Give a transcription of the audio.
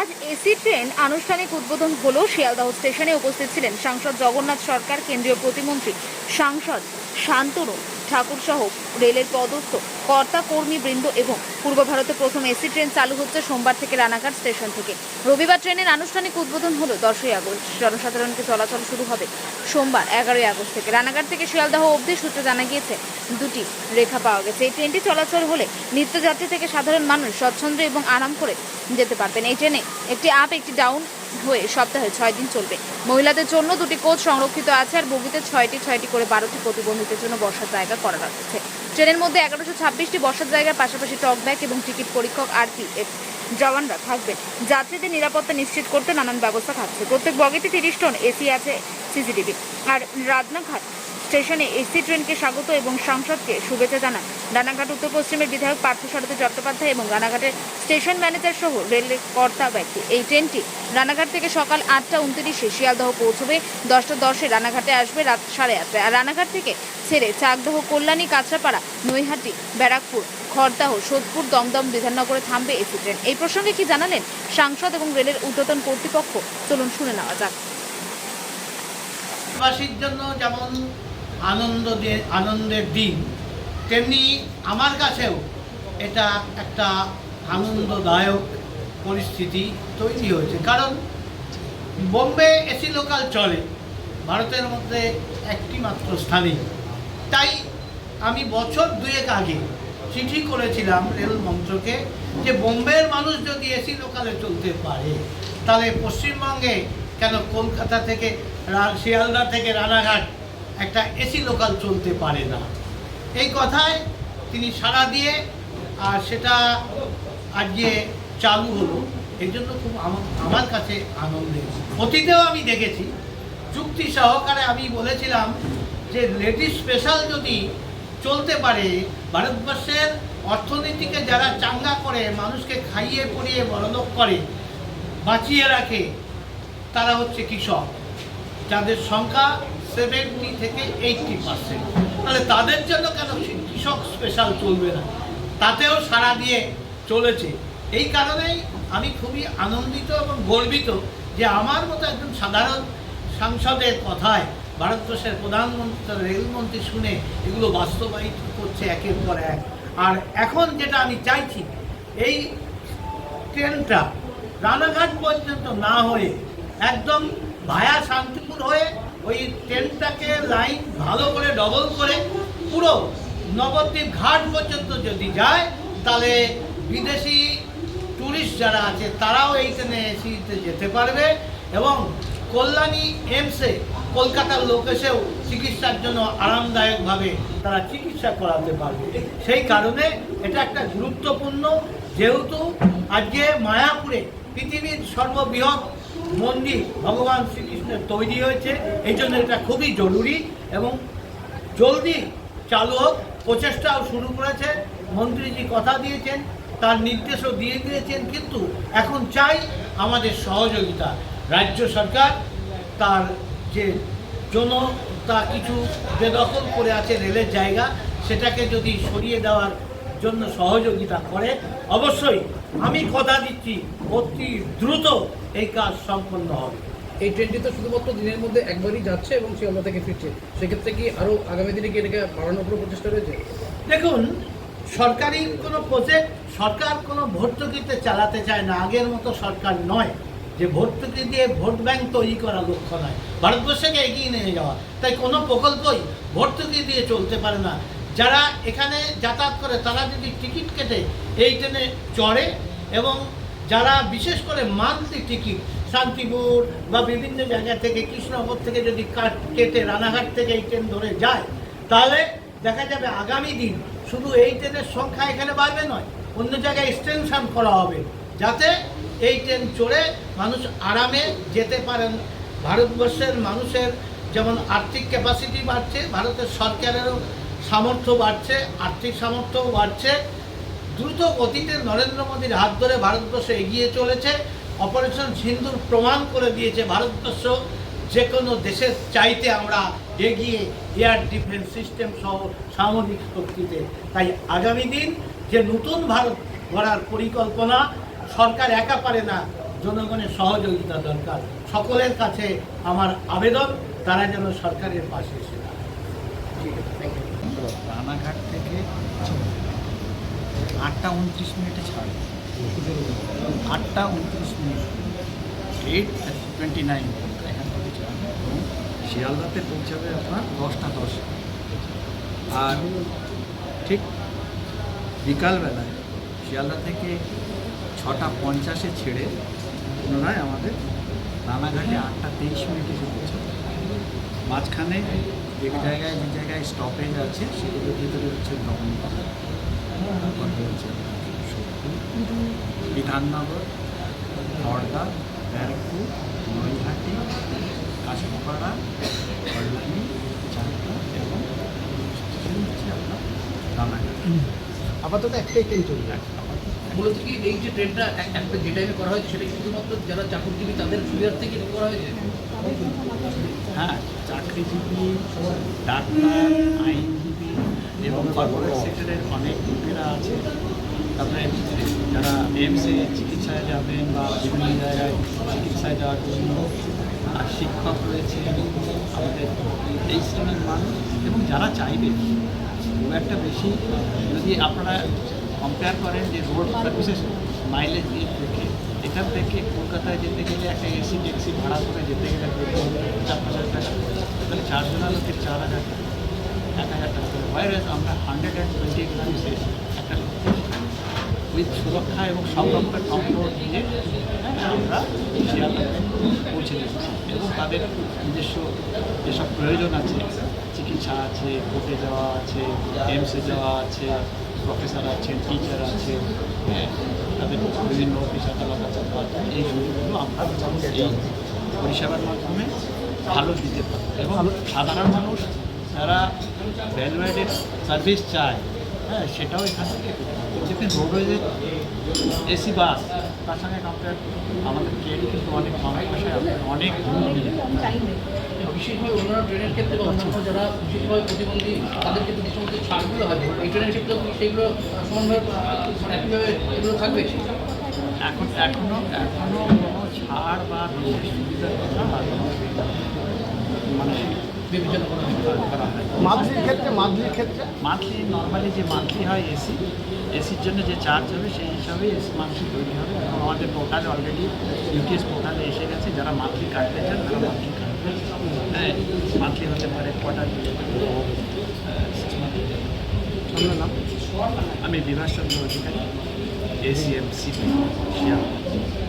আজ AC train আনুষ্ঠানিক উদ্বোধন হলো শিয়ালদাহ স্টেশনে উপস্থিত ছিলেন সাংসদ জগন্নাথ সরকার, কেন্দ্রীয় প্রতিমন্ত্রী সাংসদ শান্তনু। ঠাকুর সহ রেলের পদস্থ কর্তা, কর্মী, বৃন্দ এবং পূর্ব ভারতে প্রথম এসি ট্রেন চালু হচ্ছে সোমবার থেকে রানাঘাট স্টেশন থেকে। রবিবার ট্রেনের আনুষ্ঠানিক উদ্বোধন হলো দশই আগস্ট। জনসাধারণকে চলাচল শুরু হবে সোমবার এগারোই আগস্ট থেকে। রানাঘাট থেকে শিয়ালদহ অবধি সূত্রে জানা গিয়েছে, দুটি রেখা পাওয়া গেছে। এই ট্রেনটি চলাচল হলে নিত্যযাত্রী থেকে সাধারণ মানুষ স্বচ্ছন্দ এবং আরাম করে যেতে পারবেন। এই ট্রেনে একটি আপ, একটি ডাউন হয়ে সপ্তাহে ছয় দিন চলবে। মহিলাদের জন্য দুটি কোচ সংরক্ষিত আছে আর বগিতে ছয়টি ছয়টি করে বারোটি প্রতিবন্ধীদের জন্য বসার জায়গা করা রাখছে ট্রেনের মধ্যে এগারোশো ছাব্বিশটি বসার জায়গার পাশাপাশি টক ব্যাগ এবং টিকিট পরীক্ষক আর পি এফ জওয়ানরা থাকবে। যাত্রীদের নিরাপত্তা নিশ্চিত করতে নানান ব্যবস্থা থাকছে। প্রত্যেক বগিতে তিরিশ টন এসি আছে, সিসিটিভি। আর রাজনাঘাট স্টেশনে এসি ট্রেনকে স্বাগত এবং সাংসদকে শুভেচ্ছা জানান। রানাঘাট, উত্তর পশ্চিমের বিধায়ক পার্থ পার্থসারথী চট্টোপাধ্যায় এবং রানাঘাটের স্টেশন ম্যানেজার সহ রেলের কর্তা ব্যক্তি। এই ট্রেনটি রানাঘাট থেকে সকাল আটটা উনত্রিশে শিয়ালদহ পৌঁছবে। দশটা দশে রানাঘাটে আসবে রাত সাড়ে আটটায়। আর রানাঘাট থেকে ছেড়ে চাকদহ, কল্যাণী, কাঁচরাপাড়া, নৈহাটি, ব্যারাকপুর, খড়দাহ, সোদপুর, দমদম, বিধাননগরে থামবে এসি ট্রেন। এই প্রসঙ্গে কি জানালেন সাংসদ এবং রেলের ঊর্ধ্বতন কর্তৃপক্ষ? চলুন শুনে নেওয়া যাক। জন্য যেমন আনন্দ আনন্দের দিন, তেমনি আমার কাছেও এটা একটা আনন্দদায়ক পরিস্থিতি তৈরি হয়েছে। কারণ বোম্বে এসি লোকাল চলে, ভারতের মধ্যে একটি মাত্র স্থানে। তাই আমি বছর দুয়েক আগে চিঠি করেছিলাম রেল মন্ত্রকে যে বোম্বের মানুষ যদি এসি লোকালে চলতে পারে, তাহলে পশ্চিমবঙ্গে কেন কলকাতা থেকে শিয়ালদা থেকে রানাঘাট একটা এসি লোকাল চলতে পারে না। এই কথায় তিনি সাড়া দিয়ে, আর সেটা আজকে চালু হলো। এই জন্য খুব আমার কাছে আনন্দের। অতীতেও আমি দেখেছি চুক্তি সহকারে আমি বলেছিলাম যে লেডিস স্পেশাল যদি চলতে পারে, ভারতবর্ষের অর্থনীতিকে যারা চাঙ্গা করে, মানুষকে খাইয়ে পরিয়ে বড়লোক করে, বাঁচিয়ে রাখে, তারা হচ্ছে কৃষক। যাদের সংখ্যা সেভেন্টি থেকে এইটটি পার্সেন্ট তাহলে তাদের জন্য কেন কৃষক স্পেশাল চলবে না? তাতেও সাড়া দিয়ে চলেছে। এই কারণেই আমি খুবই আনন্দিত এবং গর্বিত যে আমার মতো একজন সাধারণ সাংসদের কথায় ভারতবর্ষের প্রধানমন্ত্রী, রেলমন্ত্রী শুনে এগুলো বাস্তবায়িত করছে একের পর এক। আর এখন যেটা আমি চাইছি, এই ট্রেনটা রানাঘাট পর্যন্ত না হয়ে একদম ভায়া শান্তিপুর হয়ে ওই ট্রেনটাকে লাইন ভালো করে ডবল করে পুরো নবদ্বীপ ঘাট পর্যন্ত যদি যায়, তাহলে বিদেশি ট্যুরিস্ট যারা আছে, তারাও এই ট্রেনে এসিতে যেতে পারবে এবং কল্যাণী এমসে কলকাতার লোক এসেও চিকিৎসার জন্য আরামদায়কভাবে তারা চিকিৎসা করাতে পারবে। সেই কারণে এটা একটা গুরুত্বপূর্ণ, যেহেতু আজকে মায়াপুরে পৃথিবীর সর্ববৃহৎ মন্দির ভগবান শ্রীকৃষ্ণের তৈরি হয়েছে। এই জন্য এটা খুবই জরুরি এবং জলদি চালু হোক, প্রচেষ্টাও শুরু করেছে। মন্ত্রীজি কথা দিয়েছেন, তার নির্দেশও দিয়ে দিয়েছেন, কিন্তু এখন চাই আমাদের সহযোগিতা। রাজ্য সরকার তার যে জন তা কিছু বেদখল করে আছে রেলের জায়গা, সেটাকে যদি সরিয়ে দেওয়ার জন্য সহযোগিতা করে অবশ্যই আমি কথা দিচ্ছি অতি দ্রুত এই কাজ সম্পন্ন হবে। এই ট্রেনটি তো শুধুমাত্র দিনের মধ্যে একবারই যাচ্ছে এবং শিয়ালদা থেকে ফিরছে। সেক্ষেত্রে কি আরও আগামী দিনে কি এটাকে বাড়ানোর কোনো প্রচেষ্টা রয়েছে? দেখুন সরকারি কোনো প্রজেক্ট সরকার কোনো ভর্তুকিতে চালাতে চায় না আগের মতো সরকার নয়। যে ভর্তুকি দিয়ে ভোট ব্যাংক তৈরি করা লক্ষ্য নয়। ভারতবর্ষকে এগিয়ে নিয়ে যাওয়া। তাই কোনো প্রকল্পই ভর্তুকি দিয়ে চলতে পারে না। যারা এখানে যাতায়াত করে, তারা যদি টিকিট কেটে এই ট্রেনে চড়ে এবং যারা বিশেষ করে মান্থলি টিকিট, শান্তিপুর বা বিভিন্ন জায়গা থেকে, কৃষ্ণনগর থেকে যদি কাট, কেটে রানাঘাট থেকে এই ট্রেন ধরে যায়, তাহলে দেখা যাবে আগামী দিন শুধু এই ট্রেনের সংখ্যা এখানে বাড়বে নয়, অন্য জায়গায় এক্সটেনশন করা হবে, যাতে এই ট্রেন চড়ে মানুষ আরামে যেতে পারেন। ভারতবর্ষের মানুষের যেমন আর্থিক ক্যাপাসিটি বাড়ছে, ভারতের সরকারেরও সামর্থ্য বাড়ছে, আর্থিক সামর্থ্যও বাড়ছে। দ্রুত গতিতে নরেন্দ্র মোদীর হাত ধরে ভারতবর্ষ এগিয়ে চলেছে। অপারেশন সিন্ধুর প্রমাণ করে দিয়েছে ভারতবর্ষ যে কোনো দেশের চাইতে আমরা এগিয়ে এয়ার ডিফেন্স সিস্টেম সহ সামরিক শক্তিতে। তাই আগামী দিন যে নতুন ভারত গড়ার পরিকল্পনা, সরকার একা পারে না, জনগণের সহযোগিতা দরকার। সকলের কাছে আমার আবেদন, তারা যেন সরকারের পাশে এসে দাঁড়ায়। ঠিক আছে থ্যাংক ইউ রানাঘাট থেকে আটটা উনত্রিশ মিনিটে ছাড়ে। আটটা উনত্রিশ মিনিট। এইট টোয়েন্টি নাইন এখান থেকে এবং শিয়ালদাতে পৌঁছাবে আপনার দশটা দশ। আর ঠিক বিকালবেলায় শিয়ালদা থেকে ছটা পঞ্চাশে ছেড়ে পুনরায় আমাদের রানাঘাটে আটটা তেইশ মিনিটে পৌঁছাবে। মাঝখানে যে জায়গায় যে জায়গায় স্টপেজ আছে, সেগুলোর ভিতরে হচ্ছে দমনকর সোদপুর, বিধাননগর খড়দা ব্যারাকপুর নৈহাটি কাশপাড়া হলদি চাকদা এবং স্টেশন হচ্ছে আপনার রানাঘাট আপাতত একটাই ট্রেন চলবে। মূলত কি এই যে ট্রেনটা এক- একটা যে টাইমে করা হয়েছে সেটা শুধুমাত্র যারা চাকরিজীবী তাদের সুবিধার্থে কি করা হয়েছে? হ্যাঁ চাকরিজীবী ডাক্তার আইনজীবী এবং কর্পোরেট সেক্টরের অনেক লোকেরা আছে। তারপরে যারা এমসে চিকিৎসায় যাবেন বা বিভিন্ন জায়গায় চিকিৎসায় যাওয়ার জন্য শিক্ষক রয়েছে আমাদের এই শ্রেণির মানুষ এবং যারা চাইবে, খুব একটা বেশি যদি আপনারা কম্পেয়ার করেন যে রোড সার্ভিসেস মাইলেজ দিয়ে থেকে এখান থেকে কলকাতায় যেতে গেলে একটা এসি, ট্যাক্সি ভাড়া করে যেতে গেলে চার হাজার টাকা, তাহলে চারজনের লোকের চার হাজার টাকা। ভাইরাস আমরা হান্ড্রেড অ্যান্ড টোয়েন্টি একটা উইথ সুরক্ষা এবং সব রকমের কমফোর্ট নিয়ে হ্যাঁ, আমরা পৌঁছে দিচ্ছি এবং তাদের নিজস্ব যেসব প্রয়োজন আছে চিকিৎসা আছে কোর্টে যাওয়া আছে এমসে যাওয়া আছে প্রফেসর আছেন টিচার আছে হ্যাঁ তাদের বিভিন্ন অফিস আদালত আছে এই সুযোগগুলো আমরা এই পরিষেবার মাধ্যমে ভালো দিতে পারি। এবং সাধারণ মানুষ যারা ভ্যালুয়েডেড সার্ভিস চায়। হ্যাঁ সেটাও এখান থেকে। রোডওয়েজের এসি বাস তার সঙ্গে কম্পেয়ার আমাদের ট্রেন কিন্তু অনেক কম পয়সায় অনেক বিশেষভাবে অন্যান্য ট্রেনের ক্ষেত্রে বা অন্যান্য যারা বিশেষভাবে প্রতিবন্ধী তাদের ক্ষেত্রে যে সমস্ত ছাড়গুলো হয় এই ট্রেনের ক্ষেত্রে কি সেগুলো সমানভাবে মানে একইভাবে এগুলো থাকবে? এখন এখনও এখনও কোনো ছাড় বা বিশেষ সুবিধার কথা মানে বিবেচনা করা করা মান্থলির ক্ষেত্রে মান্থলির ক্ষেত্রে? মান্থলি নর্মালি যে মান্থলি হয় এসি এসির জন্য যে চার্জ হবে সেই হিসাবে এসি মান্থলি তৈরি হবে। এবং আমাদের পোর্টালে অলরেডি ইউটিএস পোর্টালে এসে গেছে যারা মান্থলি কাটতে চান তারা মান্থলি কাটবে হ্যাঁ মান্থলি হতে পারে কোয়ার্টার আপনার আমি বিভাস চন্দ্র অধিকারী এসিএম সিপি শিয়ালদা